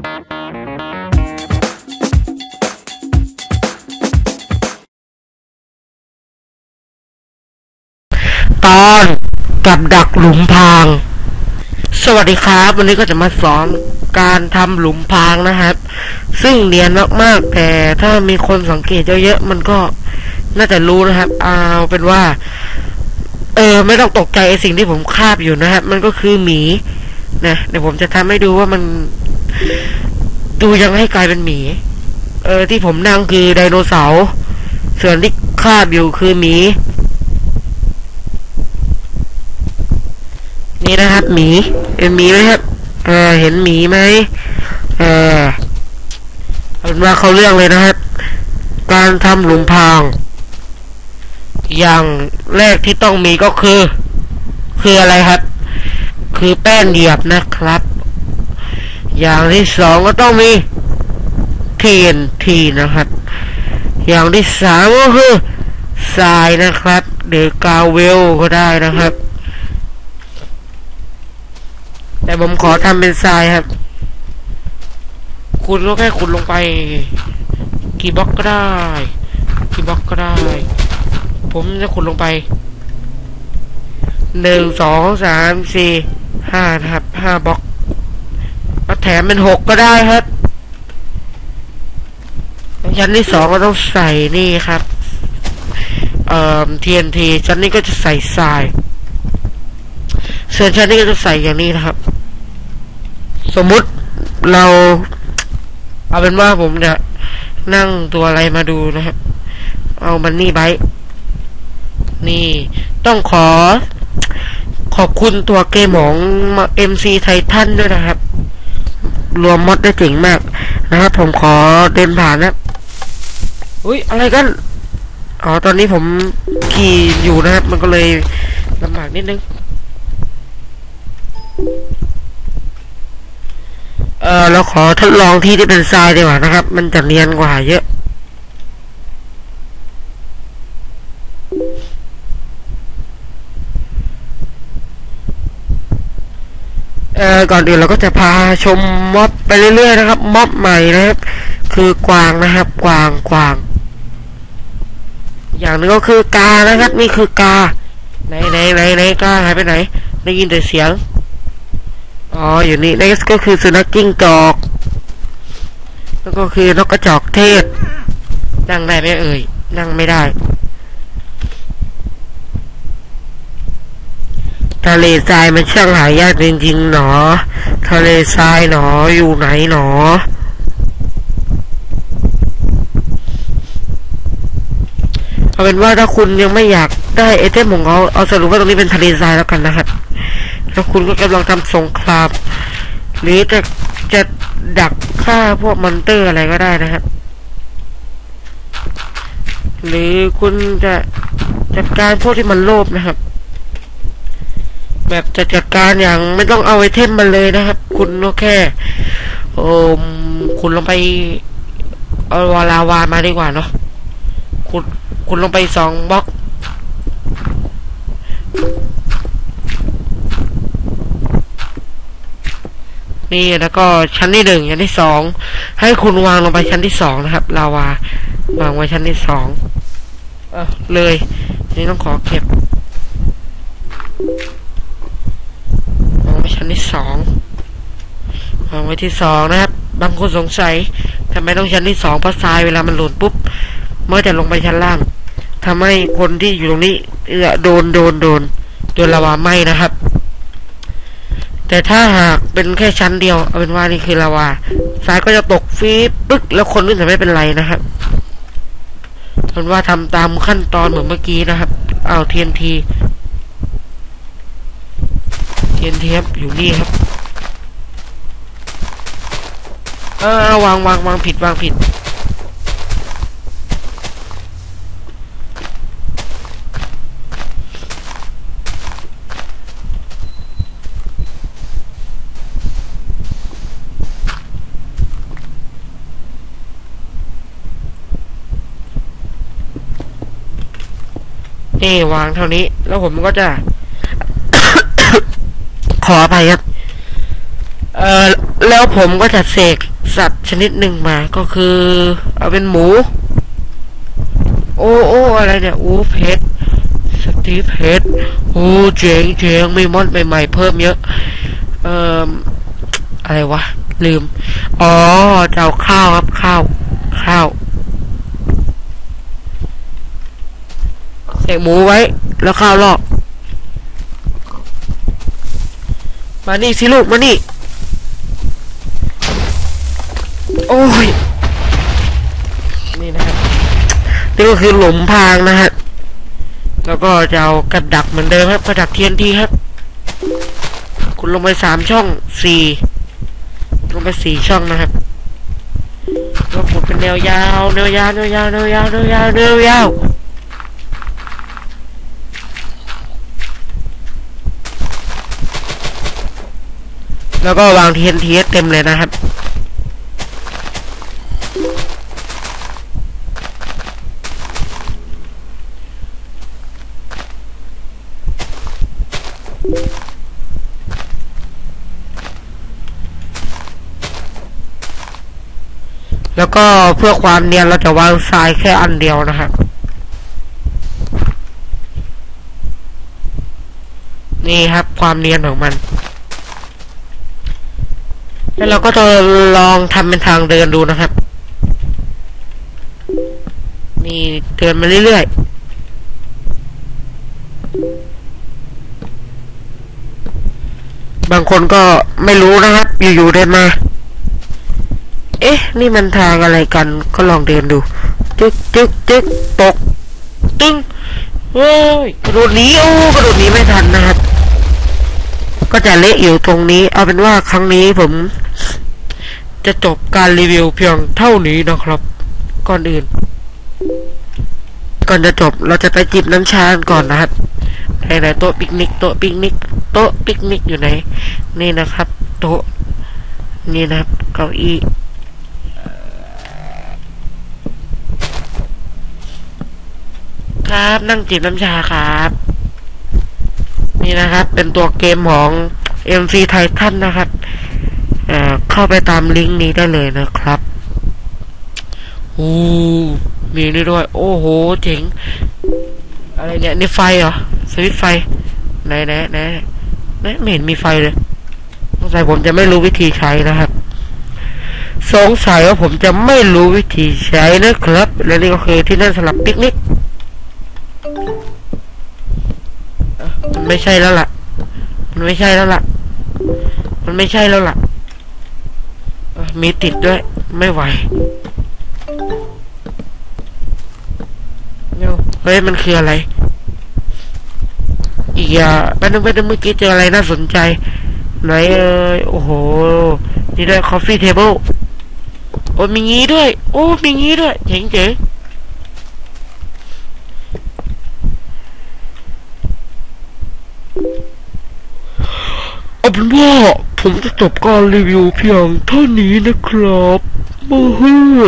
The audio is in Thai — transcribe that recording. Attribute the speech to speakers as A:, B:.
A: ตอนกับดักหลุมพราง สวัสดีครับ วันนี้ก็จะมาสอนการทำหลุมพรางนะครับ ซึ่งเรียนมากๆ แต่ถ้ามีคนสังเกตเยอะๆมันก็น่าจะรู้นะครับ เอาเป็นว่า เออ ไม่ต้องตกใจไอสิ่งที่ผมคาบอยู่นะครับ มันก็คือหมีนะเดี๋ยวผมจะทำให้ดูว่ามัน ดูยังให้กลายเป็นหมี เออ ที่ผมนั่งคือไดโนเสาร์ส่วนที่คาบอยู่คือหมี นี่นะครับหมีเห็นหมีไหมครับเออเห็นหมีไหมเออเอาเป็นว่าเขาเรื่องเลยนะครับ การทำหลุมพราง อย่างแรกที่ต้องมีก็คือ คืออะไรครับ คือแป้นเหยียบนะครับ อย่างที่สองก็ต้องมีเทียนทีนะครับ อย่างที่สามก็คือทรายนะครับหรือกาวเวลก็ได้นะครับ แต่ผมขอทำเป็นทรายครับ คุณก็แค่ขุดลงไป กี่บล็อกก็ได้ กี่บล็อกก็ได้ ผมจะขุดลงไปหนึ่งสองสามสี่ห้านะครับห้าบล็อก แถมเป็นหกก็ได้ครับ ชั้นที่สองก็ต้องใส่นี่ครับ เอ่อ TNT ชั้นนี้ก็จะใส่ทราย ส่วนชั้นนี้ก็จะใส่อย่างนี้นะครับ สมมุติเราเอาเป็นว่าผมจะนั่งตัวอะไรมาดูนะครับ เอามันนี่ไบนี่ ต้องขอขอบคุณตัวเกมของ MC Titan ด้วยนะครับ รวมมดได้เจ๋งมากนะครับผมขอเดินผ่านนะอุ้ยอะไรกันอ๋อตอนนี้ผมขี่อยู่นะครับ มันก็เลยลำบากนิดนึงเออเราขอทดลองที่ที่เป็นทรายดีกว่านะครับ มันจะเนียนกว่าเยอะ เอ่อก่อนอื่นเราก็จะพาชมม็อบไปเรื่อยๆนะครับ ม็อบใหม่นะครับ คือกวางนะครับ กวางกวาง อย่างหนึงก็คือกานะครับ นี่คือกาไหนไหนไหนไหนกาหายไปไหน ได้ยินแต่เสียงอ๋ออยู่นี่นี่ก็คือสุนัขจิ้งจอก แล้วก็คือนกกระจอกเทศ นั่งได้ไหมเอ่ยนั่งไม่ได้ ทะเลทรายมันช่างหายากจริงๆหนอ ทะเลทรายหนออยู่ไหนหนอ เอาเป็นว่าถ้าคุณยังไม่อยากได้ไอเทมของเขาเอาสรุปว่าตรงนี้เป็นทะเลทรายแล้วกันนะครับ แล้วคุณก็กำลังทำสงคราม หรือจะจะดักฆ่าพวกมอนเตอร์อะไรก็ได้นะครับ หรือคุณจะจัดการพวกที่มันโลภนะครับ แบบจะจัดการอย่างไม่ต้องเอาไอเทมมาเลยนะครับ คุณก็แค่โอมคุณลงไปเอาวาลาวามาดีกว่าเนาะคุณคุณลงไปสองบล็อกนี่แล้วก็ชั้นที่หนึ่งชั้นที่สองให้คุณวางลงไปชั้นที่สองนะครับลาวาวางไว้ชั้นที่สองเออเลย นี่ต้องขอเก็บ ชั้นที่สองวางไว้ที่สองนะครับ บางคนสงสัยทำไมต้องชั้นที่สองเพราะทรายเวลามันหล่นปุ๊บเมื่อจะลงไปชั้นล่างทำให้คนที่อยู่ตรงนี้ เออโดนโดนโดนโดนลาวาไหมนะครับ แต่ถ้าหากเป็นแค่ชั้นเดียวเอาเป็นว่านี่คือลาวาทรายก็จะตกฟีบปึ๊กแล้วคนอื่นจะไม่เป็นไรนะครับเอาเป็นว่าทำตามขั้นตอนเหมือนเมื่อกี้นะครับ เอาเทียนที เทียนทีครับอยู่นี่ครับ เออวางวางวางผิดวางผิด นี่วางเท่านี้แล้วผมก็จะ ออภัยครับ เอ่อแล้วผมก็จะเสกสัตว์ชนิดหนึ่งมาก็คือ เอาเป็นหมู โอ้โอ้อะไรเนี่ยโอ้เพชรสตีฟเพชรโอ้เจ๋งเจ๋งมีมอนใหม่ๆเพิ่มเยอะ เอ่ออะไรวะ ลืม อ๋อจะเอาข้าวครับข้าวข้าวเสกหมูไว้ แล้วข้าวลอก มานี่สิลูกมานี่ โอ้ย นี่นะครับ นี่ก็คือหลุมพางนะฮะ แล้วก็จะเอากับดักเหมือนเดิมครับกับดักเทียนทีครับ คุณลงไปสามช่องสี่ลงไปสี่ช่องนะครับแล้วกดเป็นแนวยาวแนวยาวแนวยาวแนวยาวแนวยาวแนวยาว แล้วก็วางเทียนทีเต็มเลยนะครับ แล้วก็เพื่อความเนียนเราจะวางทรายแค่อันเดียวนะครับนี่ครับความเนียนของมัน แล้วเราก็จะลองทำเป็นทางเดินดูนะครับ นี่เดินมาเรื่อยๆ บางคนก็ไม่รู้นะครับ อยู่ๆเดินมา เอ๊ะ นี่มันทางอะไรกัน ก็ลองเดินดู จึ๊กจึ๊กจึ๊กตก ตึ้งเฮ้ยกระโดดหนีโอ้กระโดดหนีไม่ทันนะครับก็จะเละอยู่ตรงนี้ เอาเป็นว่าครั้งนี้ผม จะจบการรีวิวเพียงเท่านี้นะครับ ก่อนอื่น ก่อนจะจบเราจะไปจิบน้ำชาก่อนนะครับไหนไหนโต๊ะปิกนิกโต๊ะปิกนิกโต๊ะปิกนิกอยู่ไหนนี่นะครับ โต๊ะนี่นะครับเก้าอี้ครับนั่งจิบน้ำชาครับ นี่นะครับ เป็นตัวเกมของ MC Titan นะครับ เข้าไปตามลิงก์นี้ได้เลยนะครับโอ้มีนี่ด้วย โอ้โห เจ๋ง อะไรเนี่ย นี่ไฟเหรอ สวิตไฟ ไหนไหนไหนไหนไม่เห็นมีไฟเลยสงสัยผมจะไม่รู้วิธีใช้นะครับ สงสัยว่าผมจะไม่รู้วิธีใช้นะครับ และนี่ก็คือที่นั่นสำหรับปิกนิกมันไม่ใช่แล้วล่ะ มันไม่ใช่แล้วล่ะ มันไม่ใช่แล้วล่ะ มีติดด้วย ไม่ไหวเร็วเฮ้ย มันคืออะไร อีกอย่างแป๊บนึงแป๊บนึงเมื่อกี้เจออะไรน่าสนใจ ไหนเอ่ยโอ้โห นี่ด้วย coffee table โอ้มีงี้ด้วย โอ้ มีงี้ด้วย เจ๋งเจ๋งเอาเป็นว่า ผมจะจบการรีวิวเพียงเท่านี้นะครับมาเฮ้อ